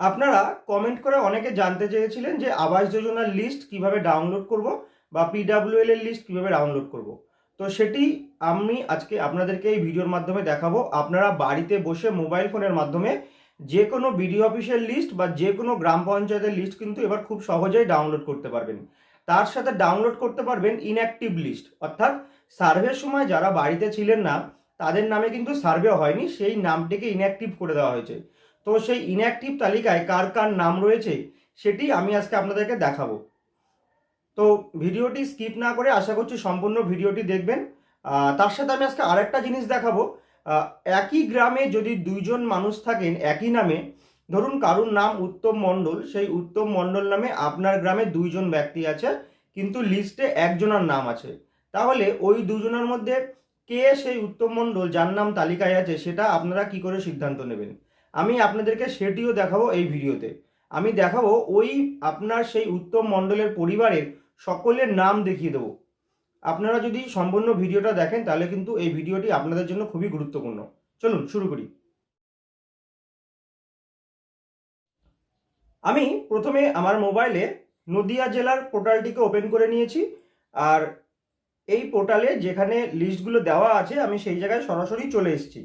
আপনারা কমেন্ট করে অনেকে জানতে চেয়েছিলেন যে আবাস যোজনার লিস্ট কীভাবে ডাউনলোড করব বা পিডাব্লিউএল এর লিস্ট কীভাবে ডাউনলোড করব। তো সেটি আমি আজকে আপনাদেরকে এই ভিডিওর মাধ্যমে দেখাবো। আপনারা বাড়িতে বসে মোবাইল ফোনের মাধ্যমে যে কোনো বিডিও অফিসের লিস্ট বা যে কোনো গ্রাম পঞ্চায়েতের লিস্ট কিন্তু এবার খুব সহজেই ডাউনলোড করতে পারবেন। তার সাথে ডাউনলোড করতে পারবেন ইনঅ্যাক্টিভ লিস্ট অর্থাৎ সার্ভের সময় যারা বাড়িতে ছিলেন না, তাদের নামে কিন্তু সার্ভে হয়নি, সেই নামটিকে ইনঅ্যাক্টিভ করে দেওয়া হয়েছে। তো সেই ইনঅ্যাক্টিভ তালিকায় কার কার নাম রয়েছে সেটি আমি আজকে আপনাদেরকে দেখাবো। তো ভিডিওটি স্কিপ না করে আশা করছি সম্পূর্ণ ভিডিওটি দেখবেন। তার সাথে আমি আজকে আরেকটা জিনিস দেখাবো। একই গ্রামে যদি দুইজন মানুষ থাকেন একই নামে, ধরুন কারুর নাম উত্তম মণ্ডল, সেই উত্তম মণ্ডল নামে আপনার গ্রামে দুইজন ব্যক্তি আছে, কিন্তু লিস্টে একজনের নাম আছে। তাহলে ওই দুজনের মধ্যে কে সেই উত্তম মণ্ডল, যার নাম তালিকায় আছে, সেটা আপনারা কি করে সিদ্ধান্ত নেবেন? আমি আপনাদেরকে সেটিও দেখাবো এই ভিডিওতে। আমি দেখাবো ওই আপনার সেই উত্তম মণ্ডলের পরিবারের সকলের নাম দেখিয়ে দেবো। আপনারা যদি সম্পূর্ণ ভিডিওটা দেখেন, তাহলে কিন্তু এই ভিডিওটি আপনাদের জন্য খুবই গুরুত্বপূর্ণ। চলুন, শুরু করি। আমি প্রথমে আমার মোবাইলে নদিয়া জেলার পোর্টালটিকে ওপেন করে নিয়েছি। আর এই পোর্টালে যেখানে লিস্টগুলো দেওয়া আছে, আমি সেই জায়গায় সরাসরি চলে এসেছি।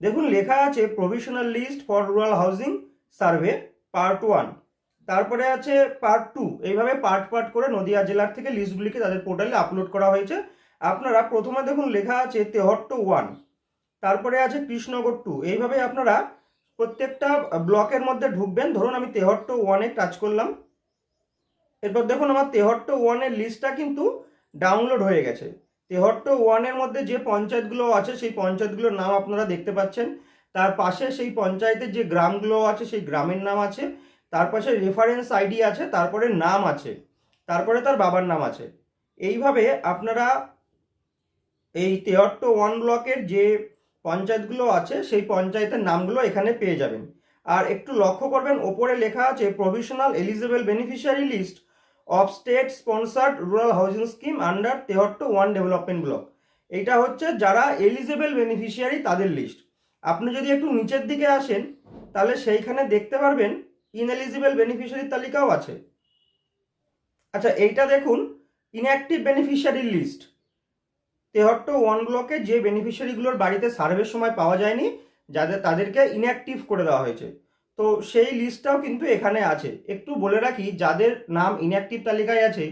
দেখুন, লেখা আছে provisional list for rural housing survey part one তারপরে আছে পার্ট টু এইভাবে পার্ট পার্ট করে নদিয়া জেলার থেকে লিস্টগুলিকে তাদের পোর্টালে আপলোড করা হয়েছে। আপনারা প্রথমে দেখুন, লেখা আছে তেহট্ট ওয়ান তারপরে আছে কৃষ্ণনগর টু এইভাবে আপনারা প্রত্যেকটা ব্লকের মধ্যে ঢুকবেন। ধরুন, আমি তেহট্ট ওয়ানে টাচ করলাম। এরপর দেখুন, আমার তেহট্ট ওয়ানের লিস্টটা কিন্তু ডাউনলোড হয়ে গেছে। তেহট্ট ওয়ানের মধ্যে যে পঞ্চায়েতগুলো আছে, সেই পঞ্চায়েতগুলোর নাম আপনারা দেখতে পাচ্ছেন। তার পাশে সেই পঞ্চায়েতের যে গ্রামগুলো আছে, সেই গ্রামের নাম আছে। তার পাশে রেফারেন্স আইডি আছে, তারপরে নাম আছে, তারপরে তার বাবার নাম আছে। এইভাবে আপনারা এই তেহট্ট ওয়ান ব্লকের যে পঞ্চায়েতগুলো আছে, সেই পঞ্চায়েতের নামগুলো এখানে পেয়ে যাবেন। আর একটু লক্ষ্য করবেন, ওপরে লেখা আছে provisional eligible beneficiary list of state sponsored rural housing scheme under Tehatta one development block এইটা হচ্ছে যারা এলিজিবল বেনিফিশিয়ারি তাদের লিস্ট আপনি যদি একটু নিচের দিকে আসেন, তাহলে সেইখানে দেখতে পারবেন ইনএলিজিবল বেনিফিশিয়ারির তালিকাও আছে। আচ্ছা এইটা দেখুন ইনঅ্যাক্টিভ বেনিফিশিয়ারির লিস্ট তেহট্ট ওয়ান ব্লকে যে বেনিফিশিয়ারিগুলোর বাড়িতে সার্ভের সময় পাওয়া যায়নি, যাদের, তাদেরকে ইনঅ্যাক্টিভ করে দেওয়া হয়েছে। তো সেই লিস্টটাও কিন্তু এখানে আছে। একটু বলে রাখি, যাদের নাম ইনঅ্যাক্টিভ তালিকায় আছে,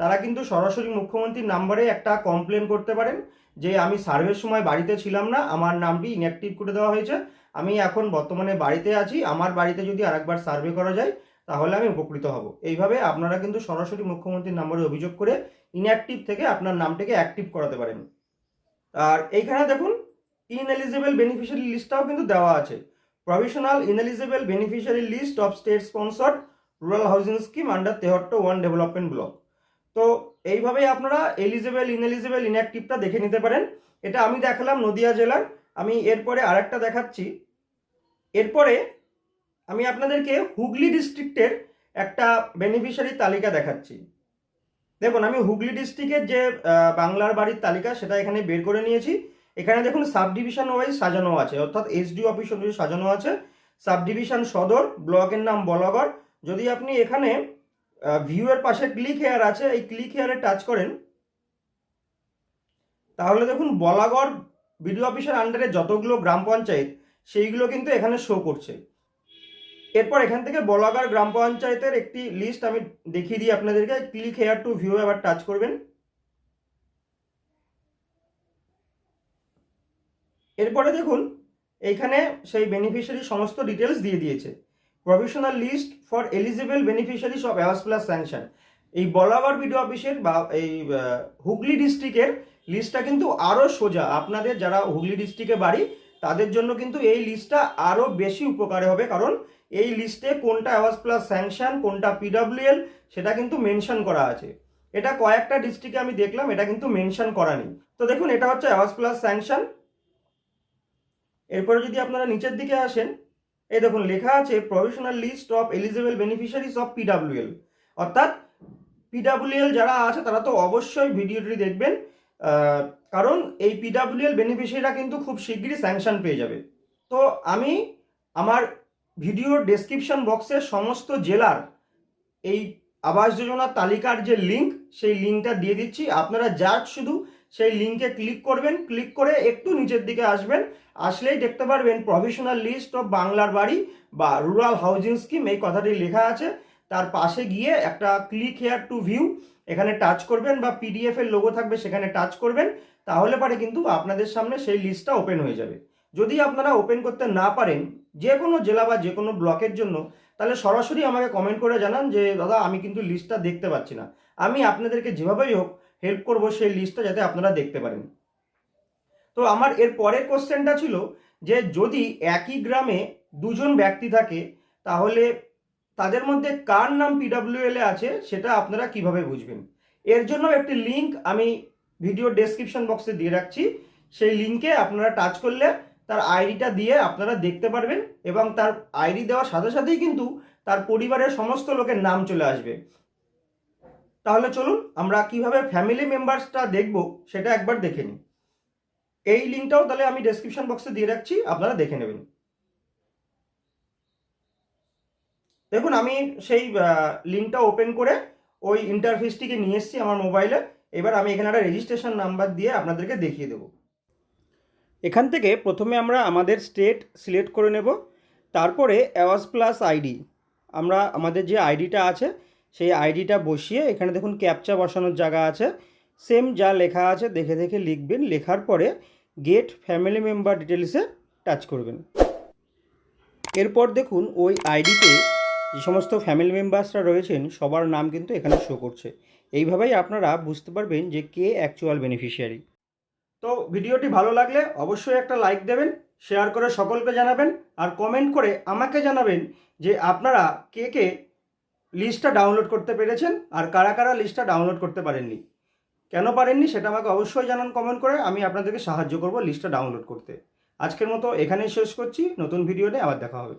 তারা কিন্তু সরাসরি মুখ্যমন্ত্রীর নাম্বারে একটা কমপ্লেন করতে পারেন যে, আমি সার্ভের সময় বাড়িতে ছিলাম না, আমার নামটি ইনঅ্যাক্টিভ করে দেওয়া হয়েছে। আমি এখন বর্তমানে বাড়িতে আছি, আমার বাড়িতে যদি আরেকবার সার্ভে করা যায়, তাহলে আমি উপকৃত হব। এইভাবে আপনারা কিন্তু সরাসরি মুখ্যমন্ত্রীর নাম্বারে অভিযোগ করে ইনঅ্যাক্টিভ থেকে আপনার নামটিকে অ্যাক্টিভ করাতে পারেন। আর এইখানে দেখুন ইনএলিজিবল বেনিফিশিয়ারি লিস্টটাও কিন্তু দেওয়া আছে। Provisional ineligible beneficiary list of state sponsored rural housing scheme under Tehatta one development block তো এইভাবেই আপনারা এলিজিবল ইনএলিজিবল ইনঅ্যাক্টিভটা দেখে নিতে পারেন। এটা আমি দেখালাম নদিয়া জেলার। আমি এরপরে আরেকটা দেখাচ্ছি। এরপরে আমি আপনাদেরকে হুগলি ডিস্ট্রিক্টের একটা বেনিফিশিয়ারি তালিকা দেখাচ্ছি। দেখুন, আমি হুগলি ডিস্ট্রিক্টের যে বাংলার বাড়ির তালিকা, সেটা এখানে বের করে নিয়েছি। এখানে দেখুন সাব ডিভিশন ওয়াইজ সাজানো আছে, অর্থাৎ এসডিও অফিস অনুযায়ী সাজানো আছে। সাব ডিভিশন সদর, ব্লকের নাম বলাগড়। যদি আপনি এখানে ভিউয়ের পাশে ক্লিক হেয়ার আছে, এই ক্লিক হেয়ারে টাচ করেন, তাহলে দেখুন বলাগড় বিডিও অফিসের আন্ডারে যতগুলো গ্রাম পঞ্চায়েত, সেইগুলো কিন্তু এখানে শো করছে। এরপর এখান থেকে বলাগড় গ্রাম পঞ্চায়েতের একটি লিস্ট আমি দেখিয়ে দিই আপনাদেরকে। ক্লিক হেয়ার টু ভিউ আবার টাচ করবেন। এরপরে দেখুন, এইখানে সেই বেনিফিশিয়ারি সমস্ত ডিটেলস দিয়ে দিয়েছে। Provisional list for eligible beneficiaries of Awas plus sanction এই বলাগড় বিডিও অফিসের বা এই হুগলি ডিস্ট্রিক্টের লিস্টটা কিন্তু আরও সোজা। আপনাদের যারা হুগলি ডিস্ট্রিক্টে বাড়ি, তাদের জন্য কিন্তু এই লিস্টটা আরও বেশি উপকারে হবে। কারণ এই লিস্টে কোনটা অ্যাওয়াজ প্লাস স্যাংশন কোনটা পিডাব্লিউএল সেটা কিন্তু মেনশন করা আছে। এটা কয়েকটা ডিস্ট্রিক্টে আমি দেখলাম, এটা কিন্তু মেনশন করা নেই। তো দেখুন, এটা হচ্ছে অ্যাওয়াজ প্লাস স্যাংশন এরপরে যদি আপনারা নিচের দিকে আসেন, এই দেখুন, লেখা আছে provisional list of eligible beneficiaries of PWL অর্থাৎ পিডাব্লিউএল যারা আছে, তারা তো অবশ্যই ভিডিওটি দেখবেন কারণ এই পিডাব্লিউএল বেনিফিশিয়ারিরা কিন্তু খুব শিগগিরই স্যাংশন পেয়ে যাবে। তো আমি আমার ভিডিওর ডেসক্রিপশন বক্সে সমস্ত জেলার এই আবাস যোজনার তালিকার যে লিঙ্ক সেই লিঙ্কটা দিয়ে দিচ্ছি। আপনারা জাস্ট শুধু সেই লিঙ্কে ক্লিক করবেন ক্লিক করে একটু নিচের দিকে আসবেন, আসলেই দেখতে পারবেন প্রফেশনাল লিস্ট অফ বাংলার বাড়ি বা রুরাল হাউজিং স্কিম এই কথাটি লেখা আছে। তার পাশে গিয়ে একটা ক্লিক হেয়ার টু ভিউ এখানে টাচ করবেন বা পিডিএফ এর লোগো থাকবে সেখানে টাচ করবেন, তাহলে পারে কিন্তু আপনাদের সামনে সেই লিস্টটা ওপেন হয়ে যাবে। যদি আপনারা ওপেন করতে না পারেন যে কোনো জেলা বা যে কোনো ব্লকের জন্য, তাহলে সরাসরি আমাকে কমেন্ট করে জানান যে, দাদা, আমি কিন্তু লিস্টটা দেখতে পাচ্ছি না। আমি আপনাদেরকে যেভাবেই হোক হেল্প করব সেই লিস্টটা যাতে আপনারা দেখতে পারেন। তো আমার এর পরের কোশ্চেনটা ছিল যে, যদি একই গ্রামে দুজন ব্যক্তি থাকে, তাহলে তাদের মধ্যে কার নাম পিডাব্লিউএল এ আছে, সেটা আপনারা কীভাবে বুঝবেন? এর জন্য একটি লিংক আমি ভিডিও ডেসক্রিপশন বক্সে দিয়ে রাখছি। সেই লিংকে আপনারা টাচ করলে তার আইডিটা দিয়ে আপনারা দেখতে পারবেন এবং তার আইডি দেওয়ার সাথে সাথেই কিন্তু তার পরিবারের সমস্ত লোকের নাম চলে আসবে। তাহলে চলুন আমরা কীভাবে ফ্যামিলি মেম্বার্সটা দেখব সেটা একবার দেখে নিই। এই লিঙ্কটাও তাহলে আমি ডেসক্রিপশন বক্সে দিয়ে রাখছি, আপনারা দেখে নেবেন। দেখুন, আমি সেই লিঙ্কটা ওপেন করে ওই ইন্টারফেসটিকে নিয়ে এসেছি আমার মোবাইলে এবার আমি এখানে একটা রেজিস্ট্রেশন নাম্বার দিয়ে আপনাদেরকে দেখিয়ে দেবো। এখান থেকে প্রথমে আমরা আমাদের স্টেট সিলেক্ট করে নেব। তারপরে অ্যাওয়াজ প্লাস আইডি আমরা, আমাদের যে আইডিটা আছে সেই আইডিটা বসিয়ে এখানে দেখুন ক্যাপচা বসানোর জায়গা আছে। সেম যা লেখা আছে, দেখে দেখে লিখবেন, লেখার পরে গেট ফ্যামিলি মেম্বার ডিটেলসে টাচ করবেন। এরপর দেখুন ওই আইডিতে যে সমস্ত ফ্যামিলি মেম্বার্সরা রয়েছেন, সবার নাম কিন্তু এখানে শো করছে। এইভাবেই আপনারা বুঝতে পারবেন যে কে অ্যাকচুয়াল বেনিফিশিয়ারি তো ভিডিওটি ভালো লাগলে অবশ্যই একটা লাইক দেবেন শেয়ার করে সকলকে জানাবেন, আর কমেন্ট করে আমাকে জানাবেন যে আপনারা কে কে লিস্টটা ডাউনলোড করতে পেরেছেন আর কারা কারা লিস্টটা ডাউনলোড করতে পারেননি? কেন পারেননি সেটা আমাকে অবশ্যই জানান কমেন্ট করে, আমি আপনাদেরকে সাহায্য করব লিস্টটা ডাউনলোড করতে। আজকের মতো এখানেই শেষ করছি, নতুন ভিডিও নিয়ে আবার দেখা হবে।